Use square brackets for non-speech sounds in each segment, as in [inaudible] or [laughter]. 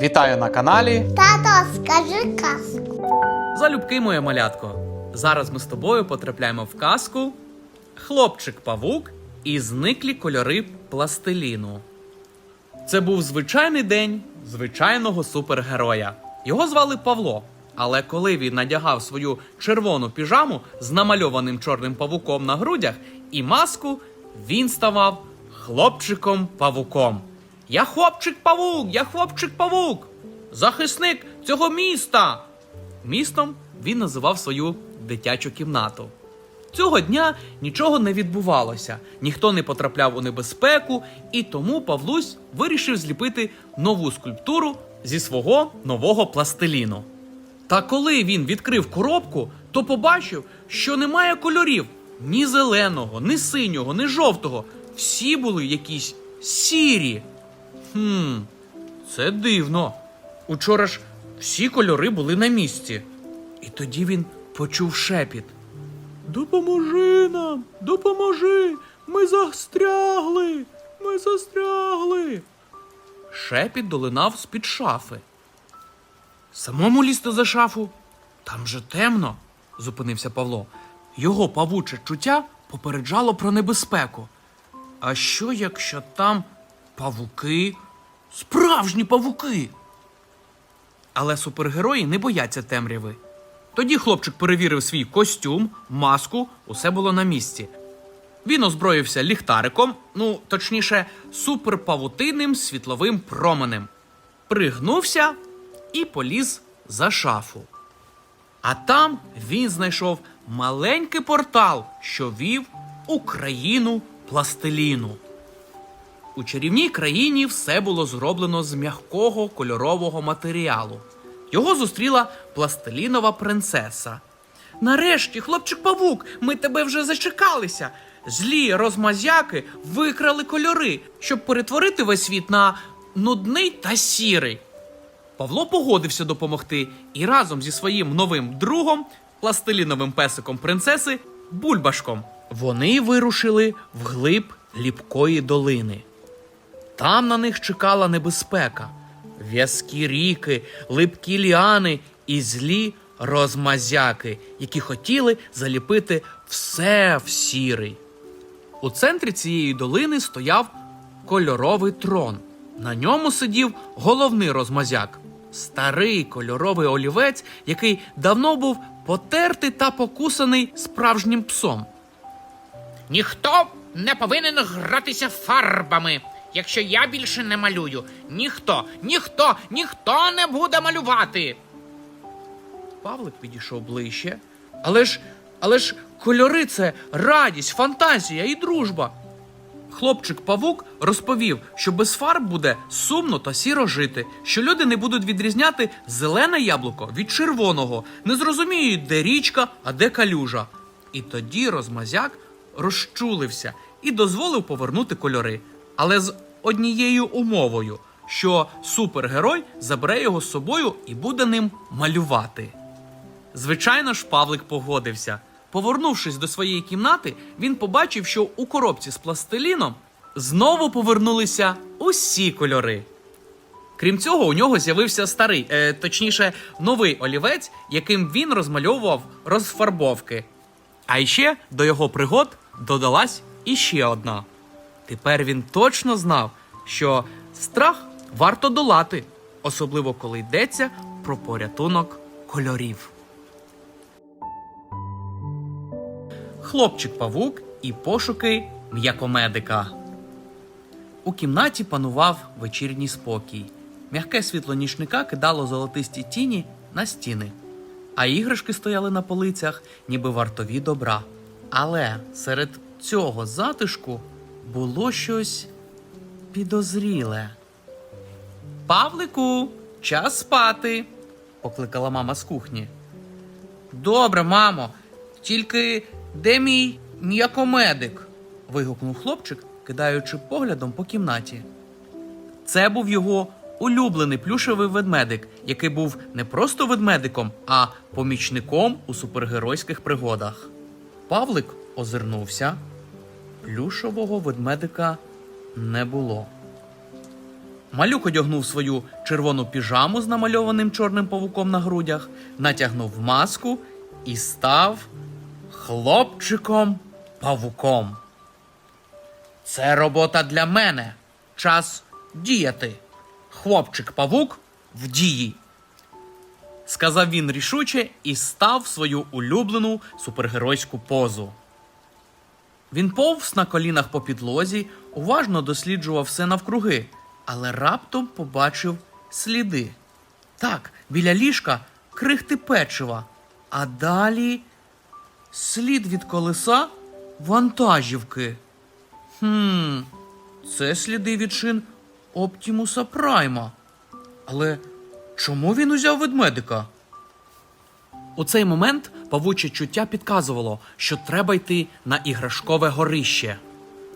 Вітаю на каналі. Тато, скажи казку. Залюбки, моє малятко. Зараз ми з тобою потрапляємо в казку Хлопчик-павук і зниклі кольори пластиліну. Це був звичайний день звичайного супергероя. Його звали Павло. Але коли він надягав свою червону піжаму з намальованим чорним павуком на грудях і маску, він ставав хлопчиком-павуком. Я хлопчик-павук, я хлопчик-павук, захисник цього міста. Містом він називав свою дитячу кімнату. Цього дня нічого не відбувалося, ніхто не потрапляв у небезпеку, і тому Павлусь вирішив зліпити нову скульптуру зі свого нового пластиліну. Та коли він відкрив коробку, то побачив, що немає кольорів ні зеленого, ні синього, ні жовтого. Всі були якісь сірі. Хм, це дивно. Учора ж всі кольори були на місці. І тоді він почув шепіт. Допоможи нам, допоможи! Ми застрягли! Ми застрягли. Шепіт долинав з-під шафи. Самому лізти за шафу? Там же темно, зупинився Павло. Його павуче чуття попереджало про небезпеку. А що, якщо там павуки? Справжні павуки! Але супергерої не бояться темряви. Тоді хлопчик перевірив свій костюм, маску, усе було на місці. Він озброївся ліхтариком, ну точніше, суперпавутинним світловим променем. Пригнувся і поліз за шафу. А там він знайшов маленький портал, що вів у країну пластиліну. У чарівній країні все було зроблено з м'якого кольорового матеріалу. Його зустріла пластилінова принцеса. Нарешті, хлопчик павук, ми тебе вже зачекалися. Злі розмазяки викрали кольори, щоб перетворити весь світ на нудний та сірий. Павло погодився допомогти і разом зі своїм новим другом, пластиліновим песиком принцеси, Бульбашком, вони вирушили вглиб ліпкої долини. Там на них чекала небезпека, в'язкі ріки, липкі ліани і злі розмазяки, які хотіли заліпити все в сірий. У центрі цієї долини стояв кольоровий трон. На ньому сидів головний розмазяк, старий кольоровий олівець, який давно був потертий та покусаний справжнім псом. Ніхто не повинен гратися фарбами. Якщо я більше не малюю, ніхто, ніхто, ніхто не буде малювати. Павлик підійшов ближче. Але ж, але ж кольори це радість, фантазія і дружба. Хлопчик Павук розповів, що без фарб буде сумно та сіро жити, що люди не будуть відрізняти зелене яблуко від червоного, не зрозуміють, де річка, а де калюжа. І тоді розмазяк розчулився і дозволив повернути кольори, але з однією умовою, що супергерой забере його з собою і буде ним малювати. Звичайно ж, Павлик погодився. Повернувшись до своєї кімнати, він побачив, що у коробці з пластиліном знову повернулися усі кольори. Крім цього, у нього з'явився старий, е, точніше, новий олівець, яким він розмальовував розфарбовки. А ще до його пригод додалась іще одна. Тепер він точно знав, що страх варто долати, особливо коли йдеться про порятунок кольорів. Хлопчик-павук і пошуки м'якомедика. У кімнаті панував вечірній спокій. М'яке світло нічника кидало золотисті тіні на стіни, а іграшки стояли на полицях, ніби вартові добра. Але серед цього затишку було щось підозріле. Павлику, час спати, покликала мама з кухні. Добре, мамо, тільки де мій м'якомедик? вигукнув хлопчик, кидаючи поглядом по кімнаті. Це був його улюблений плюшевий ведмедик, який був не просто ведмедиком, а помічником у супергеройських пригодах. Павлик озирнувся. Плюшового ведмедика не було. Малюк одягнув свою червону піжаму з намальованим чорним павуком на грудях, натягнув маску і став хлопчиком павуком. Це робота для мене. Час діяти. Хлопчик павук в дії. Сказав він рішуче і став свою улюблену супергеройську позу. Він повз на колінах по підлозі, уважно досліджував все навкруги, але раптом побачив сліди. Так, біля ліжка крихти печива, а далі слід від колеса вантажівки. Хм, це сліди від шин Оптімуса Прайма. Але чому він узяв ведмедика? У цей момент павуче чуття підказувало, що треба йти на іграшкове горище.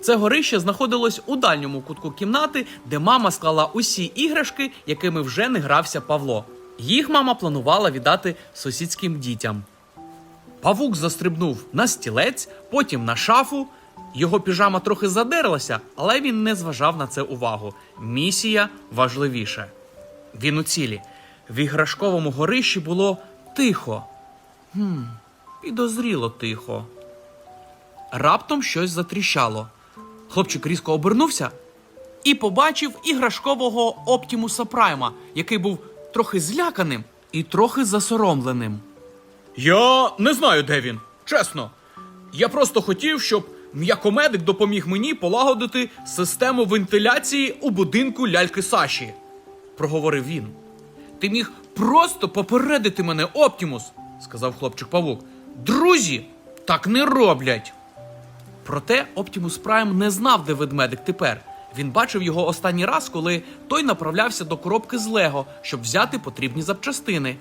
Це горище знаходилось у дальньому кутку кімнати, де мама склала усі іграшки, якими вже не грався Павло. Їх мама планувала віддати сусідським дітям. Павук застрибнув на стілець, потім на шафу. Його піжама трохи задерлася, але він не зважав на це увагу. Місія важливіше. Він у цілі. В іграшковому горищі було тихо. Хм, підозріло тихо. Раптом щось затріщало. Хлопчик різко обернувся і побачив іграшкового Оптімуса Прайма, який був трохи зляканим і трохи засоромленим. Я не знаю, де він. Чесно. Я просто хотів, щоб м'якомедик допоміг мені полагодити систему вентиляції у будинку ляльки Саші, проговорив він. Ти міг просто попередити мене, Оптімус, сказав хлопчик павук. Друзі так не роблять. Проте Оптімус Прайм не знав, де ведмедик тепер. Він бачив його останній раз, коли той направлявся до коробки з Лего, щоб взяти потрібні запчастини.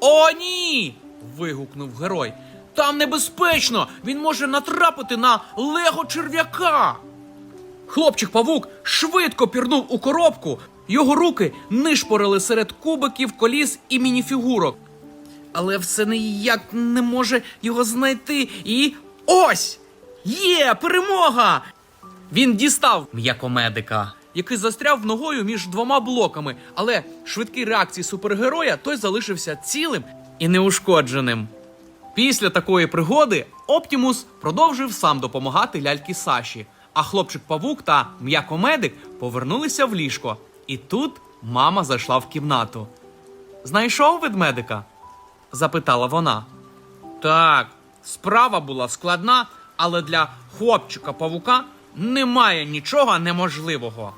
О, ні! вигукнув герой. Там небезпечно! Він може натрапити на Лего черв'яка. Хлопчик павук швидко пірнув у коробку. Його руки нишпорили серед кубиків, коліс і мініфігурок. Але все ніяк не може його знайти. І ось! Є перемога! Він дістав м'якомедика, який застряв ногою між двома блоками, але швидкі реакції супергероя той залишився цілим і неушкодженим. Після такої пригоди Оптімус продовжив сам допомагати ляльки Саші, а хлопчик павук та м'якомедик повернулися в ліжко. І тут мама зайшла в кімнату. Знайшов ведмедика? Запитала вона. Так, справа була складна, але для хлопчика павука немає нічого неможливого.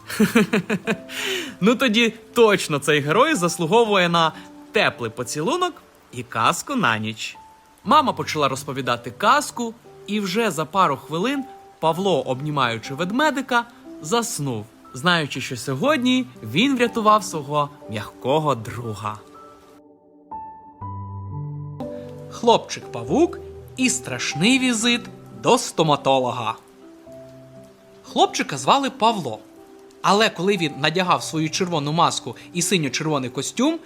[laughs] ну тоді точно цей герой заслуговує на теплий поцілунок і казку на ніч. Мама почала розповідати казку, і вже за пару хвилин Павло, обнімаючи ведмедика, заснув, знаючи, що сьогодні він врятував свого м'якого друга. Хлопчик-павук і страшний візит до стоматолога. Хлопчика звали Павло. Але коли він надягав свою червону маску і синьо-червоний костюм,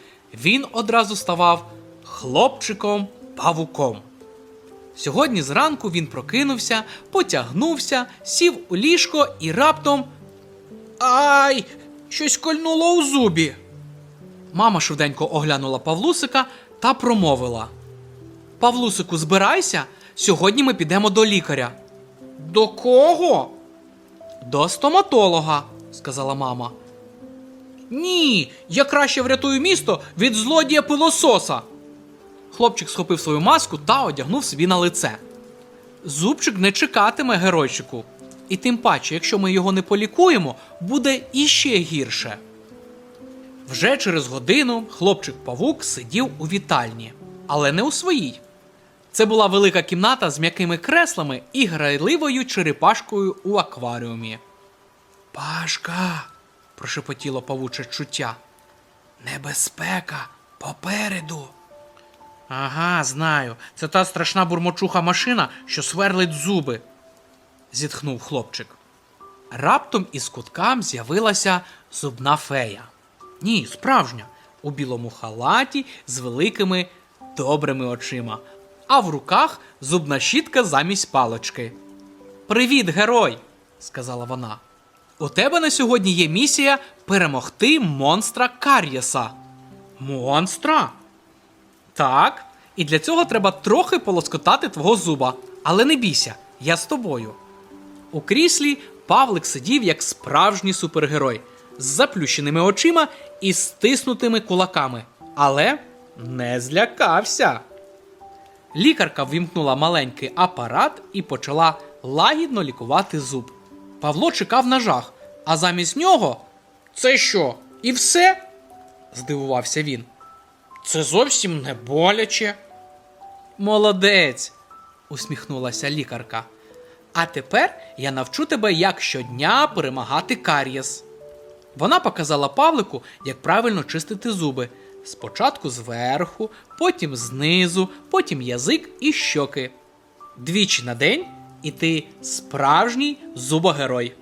він одразу ставав хлопчиком-павуком. Сьогодні зранку він прокинувся, потягнувся, сів у ліжко і раптом. Ай! Щось кольнуло у зубі. Мама швиденько оглянула Павлусика та промовила: Павлусику, збирайся, сьогодні ми підемо до лікаря. До кого? До стоматолога, сказала мама. Ні, я краще врятую місто від злодія пилососа. Хлопчик схопив свою маску та одягнув собі на лице. Зубчик не чекатиме геройчику. І тим паче, якщо ми його не полікуємо, буде іще гірше. Вже через годину хлопчик-павук сидів у вітальні, але не у своїй. Це була велика кімната з м'якими креслами і грайливою черепашкою у акваріумі. Пашка, прошепотіло павуче чуття. Небезпека попереду. Ага, знаю. Це та страшна бурмочуха машина, що сверлить зуби, зітхнув хлопчик. Раптом із куткам з'явилася зубна фея. Ні, справжня, у білому халаті з великими добрими очима, а в руках зубна щітка замість палочки. Привіт, герой! сказала вона. У тебе на сьогодні є місія перемогти монстра Кар'єса. Монстра? Так. І для цього треба трохи полоскотати твого зуба. Але не бійся, я з тобою. У кріслі Павлик сидів як справжній супергерой з заплющеними очима і стиснутими кулаками, але не злякався. Лікарка ввімкнула маленький апарат і почала лагідно лікувати зуб. Павло чекав на жах, а замість нього. Це що? І все? здивувався він. Це зовсім не боляче. Молодець, усміхнулася лікарка. А тепер я навчу тебе, як щодня перемагати кар'єс. Вона показала Павлику, як правильно чистити зуби. Спочатку зверху, потім знизу, потім язик і щоки. Двічі на день, і ти справжній зубогерой.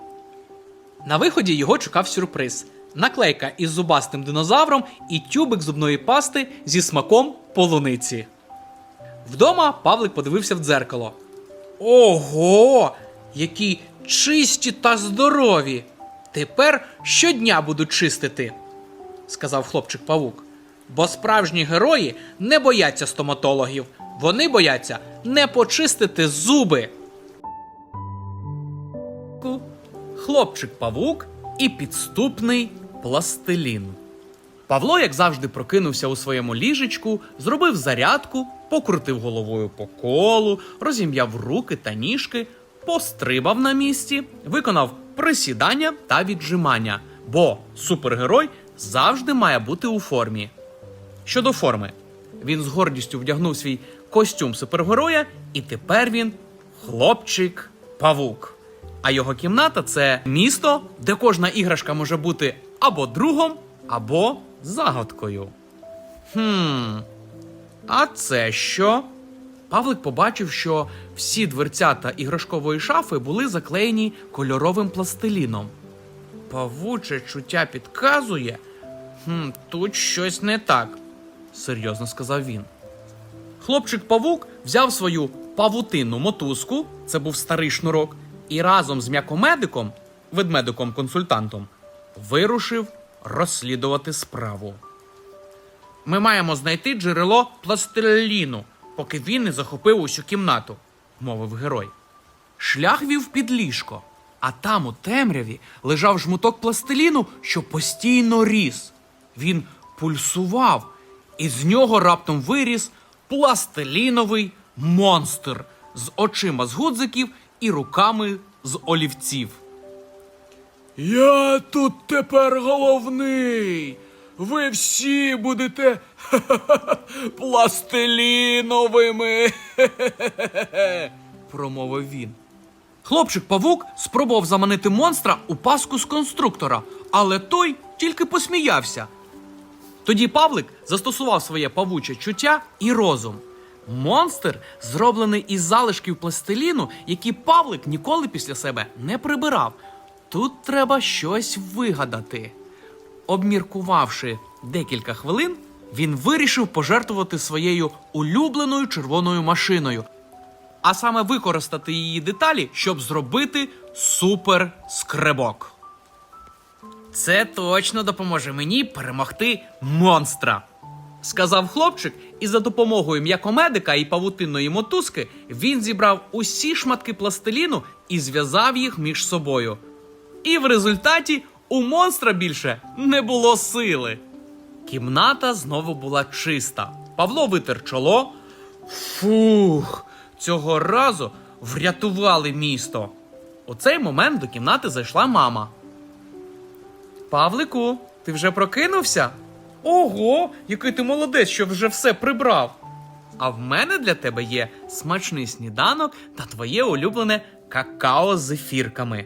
На виході його чекав сюрприз: наклейка із зубастим динозавром і тюбик зубної пасти зі смаком полуниці. Вдома Павлик подивився в дзеркало. Ого! Які чисті та здорові! Тепер щодня буду чистити, сказав хлопчик павук. Бо справжні герої не бояться стоматологів, вони бояться не почистити зуби. Хлопчик павук і підступний пластилін. Павло, як завжди, прокинувся у своєму ліжечку, зробив зарядку, покрутив головою по колу, розім'яв руки та ніжки, пострибав на місці, виконав присідання та віджимання, бо супергерой завжди має бути у формі. Щодо форми, він з гордістю вдягнув свій костюм супергероя, і тепер він хлопчик павук. А його кімната це місто, де кожна іграшка може бути або другом, або загадкою. Хм. А це що? Павлик побачив, що всі дверцята іграшкової шафи були заклеєні кольоровим пластиліном. Павуче чуття підказує. Хм, тут щось не так, серйозно сказав він. Хлопчик павук взяв свою павутинну мотузку, це був старий шнурок, і разом з м'якомедиком, ведмедиком-консультантом, вирушив розслідувати справу. Ми маємо знайти джерело пластиліну, поки він не захопив усю кімнату, мовив герой. Шлях вів під ліжко, а там у темряві лежав жмуток пластиліну, що постійно ріс. Він пульсував, і з нього раптом виріс пластиліновий монстр з очима з гудзиків і руками з олівців. Я тут тепер головний. Ви всі будете [laughs] пластиліновими. [laughs] промовив він. Хлопчик павук спробував заманити монстра у паску з конструктора, але той тільки посміявся. Тоді Павлик застосував своє павуче чуття і розум. Монстр зроблений із залишків пластиліну, які Павлик ніколи після себе не прибирав. Тут треба щось вигадати. Обміркувавши декілька хвилин, він вирішив пожертвувати своєю улюбленою червоною машиною, а саме використати її деталі, щоб зробити супер-скребок. Це точно допоможе мені перемогти монстра, сказав хлопчик, і за допомогою м'якомедика і павутинної мотузки він зібрав усі шматки пластиліну і зв'язав їх між собою. І в результаті у монстра більше не було сили. Кімната знову була чиста. Павло витер чоло. Фух, цього разу врятували місто. У цей момент до кімнати зайшла мама. Павлику, ти вже прокинувся? Ого, який ти молодець, що вже все прибрав. А в мене для тебе є смачний сніданок та твоє улюблене какао з ефірками.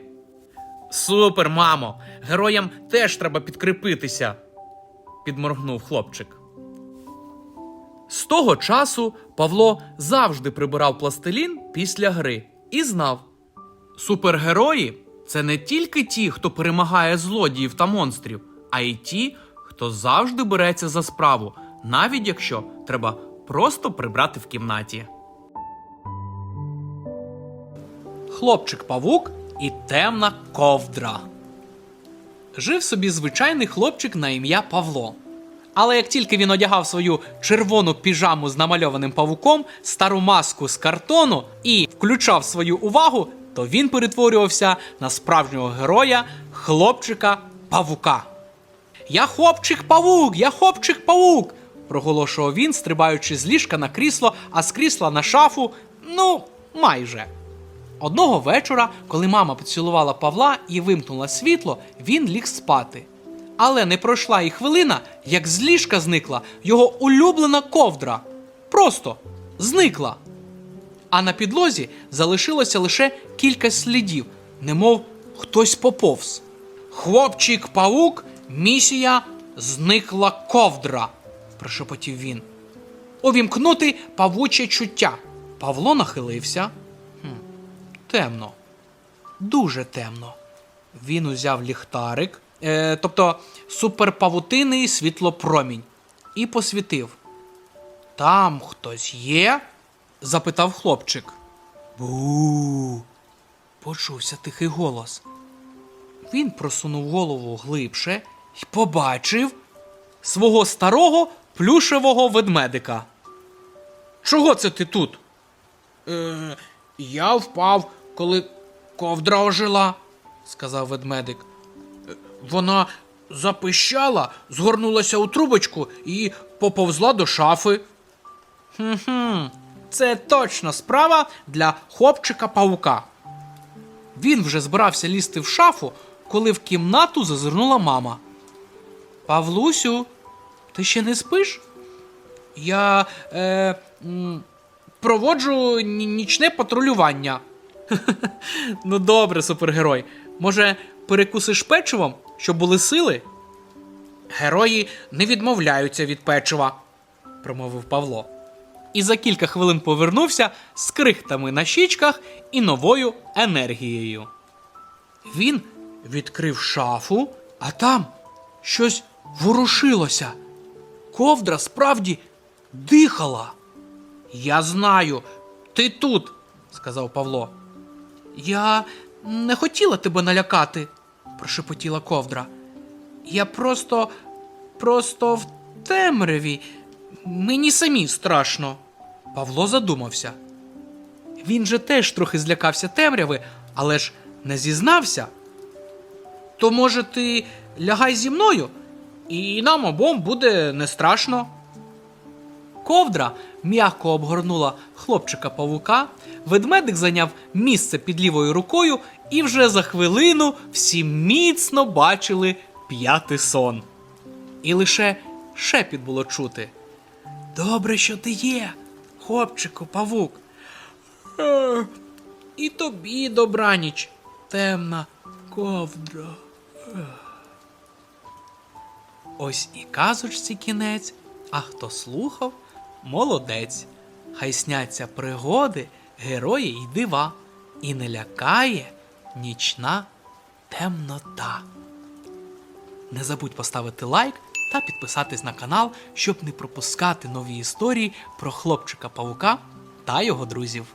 Супер, мамо! Героям теж треба підкріпитися, підморгнув хлопчик. З того часу Павло завжди прибирав пластилін після гри і знав: супергерої це не тільки ті, хто перемагає злодіїв та монстрів, а й ті, хто завжди береться за справу, навіть якщо треба просто прибрати в кімнаті. Хлопчик павук і темна ковдра. жив собі звичайний хлопчик на ім'я Павло. Але як тільки він одягав свою червону піжаму з намальованим павуком, стару маску з картону і включав свою увагу, то він перетворювався на справжнього героя хлопчика павука. Я хлопчик павук, я хлопчик павук, проголошував він, стрибаючи з ліжка на крісло, а з крісла на шафу. Ну, майже. Одного вечора, коли мама поцілувала Павла і вимкнула світло, він ліг спати. Але не пройшла і хвилина, як з ліжка зникла його улюблена ковдра. Просто зникла. А на підлозі залишилося лише кілька слідів, немов хтось поповз. Хлопчик павук, місія зникла ковдра, прошепотів він. Увімкнути павуче чуття. Павло нахилився. Хм, темно. Дуже темно. Він узяв ліхтарик, е, тобто суперпавутинний світлопромінь, і посвітив. Там хтось є? Запитав хлопчик. Бу. Почувся тихий голос. Він просунув голову глибше і побачив свого старого плюшевого ведмедика. Чого це ти тут? Е, я впав, коли ковдра ожила, сказав ведмедик. Е, Вона запищала, згорнулася у трубочку і поповзла до шафи. Хм-хм, це точно справа для хлопчика павука. Він вже збирався лізти в шафу, коли в кімнату зазирнула мама. Павлусю, ти ще не спиш? Я е, проводжу нічне патрулювання. [laughs] ну добре, супергерой. Може, перекусиш печивом, щоб були сили? Герої не відмовляються від печива, промовив Павло. І за кілька хвилин повернувся з крихтами на щічках і новою енергією. Він відкрив шафу, а там щось ворушилося. Ковдра справді дихала. Я знаю, ти тут, сказав Павло. Я не хотіла тебе налякати, прошепотіла ковдра. Я просто, просто в темряві. Мені самі страшно. Павло задумався. Він же теж трохи злякався темряви, але ж не зізнався. То, може, ти лягай зі мною, і нам обом буде не страшно. Ковдра м'яко обгорнула хлопчика павука, ведмедик зайняв місце під лівою рукою, і вже за хвилину всі міцно бачили п'ятий сон. І лише шепіт було чути. Добре, що ти є, хлопчику, павук. Е, І тобі добраніч, темна ковдра. Е. Ось і казочці кінець, а хто слухав, молодець. Хай сняться пригоди, герої й дива, і не лякає нічна темнота. Не забудь поставити лайк та підписатись на канал, щоб не пропускати нові історії про хлопчика павука та його друзів.